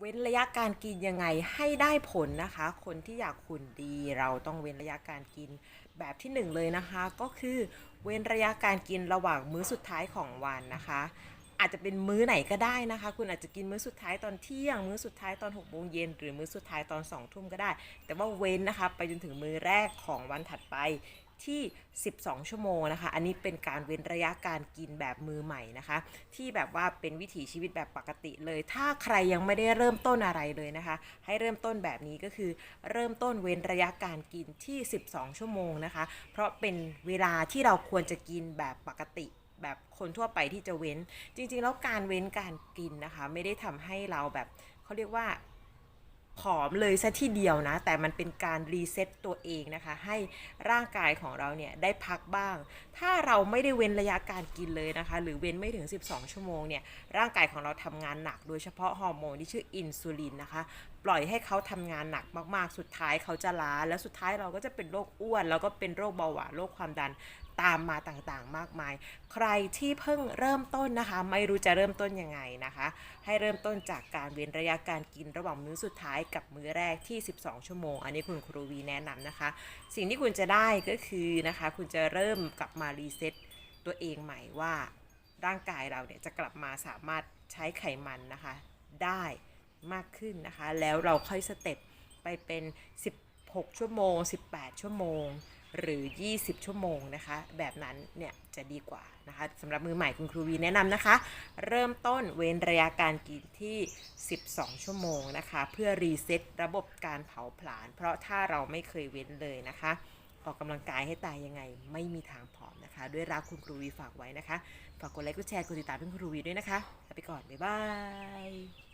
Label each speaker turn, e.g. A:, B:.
A: เว้นระยะการกินยังไงให้ได้ผลนะคะ คนที่อยากหุ่นดีเราต้องเว้นระยะการกินแบบที่หนึ่งเลยนะคะ ก็คือเว้นระยะการกินระหว่างมื้อสุดท้ายของวันนะคะ อาจจะเป็นมื้อไหนก็ได้นะคะ คุณอาจจะกินมื้อสุดท้ายตอนเที่ยง มื้อสุดท้ายตอน6กโมงเย็นหรือมื้อสุดท้ายตอน2องทุ่มก็ได้ แต่ว่าเว้นนะคะ ไปจนถึงมื้อแรกของวันถัดไป ที่ 12 ชั่วโมงนะคะ อันนี้เป็นการเว้นระยะการกินแบบมือใหม่นะคะ ที่แบบว่าเป็นวิถีชีวิตแบบปกติเลย ถ้าใครยังไม่ได้เริ่มต้นอะไรเลยนะคะ ให้เริ่มต้นแบบนี้ก็คือ เริ่มต้นเว้นระยะการกินที่ 12 ชั่วโมงนะคะ เพราะเป็นเวลาที่เราควรจะกินแบบปกติแบบคนทั่วไปที่จะเว้น จริงๆ แล้วการเว้นการกินนะคะ ไม่ได้ทำให้เราแบบเขาเรียกว่า ผอมเลยซะทีเดียวนะ แต่มันเป็นการรีเซ็ตตัวเองนะคะ ให้ร่างกายของเราเนี่ยได้พักบ้าง ถ้าเราไม่ได้เว้นระยะการกินเลยนะคะ หรือเว้นไม่ถึง 12 ชั่วโมงเนี่ย ร่างกายของเราทำงานหนัก โดยเฉพาะฮอร์โมนที่ชื่ออินซูลินนะคะ ปล่อยให้เขาทำงานหนักมากๆ สุดท้ายเขาจะล้า แล้วสุดท้ายเราก็จะเป็นโรคอ้วน แล้วก็เป็นโรคเบาหวาน โรคความดันตามมาต่างๆ มากมาย ใครที่เพิ่งเริ่มต้นนะคะ ไม่รู้จะเริ่มต้นยังไงนะคะ ให้เริ่มต้นจากการเว้นระยะการกินระหว่างมื้อสุดท้ายกับมื้อแรกที่ 12 ชั่วโมง อันนี้คุณครูวีแนะนำนะคะ สิ่งที่คุณจะได้ก็คือนะคะ คุณจะเริ่มกลับมารีเซ็ตตัวเองใหม่ว่าร่างกายเราเนี่ยจะกลับมาสามารถใช้ไขมันนะคะ ได้มากขึ้นนะคะ แล้วเราค่อยสเต็ปไปเป็น 16 ชั่วโมง 18 ชั่วโมง หรือ 20 ชั่วโมงนะคะ แบบนั้นเนี่ยจะดีกว่านะคะสำหรับมือใหม่คุณครูวีแนะนำนะคะ เริ่มต้นเว้นระยะการกินที่ 12 ชั่วโมงนะคะ เพื่อรีเซ็ตระบบการเผาผลาญเพราะถ้าเราไม่เคยเว้นเลยนะคะออกกำลังกายให้ตายยังไง ไม่มีทางผอมนะคะ ด้วยรักคุณครูวีฝากไว้นะคะ ฝากกดไลค์กดแชร์กดติดตามคุณครูวีด้วยนะคะลาไปก่อน บ๊ายบาย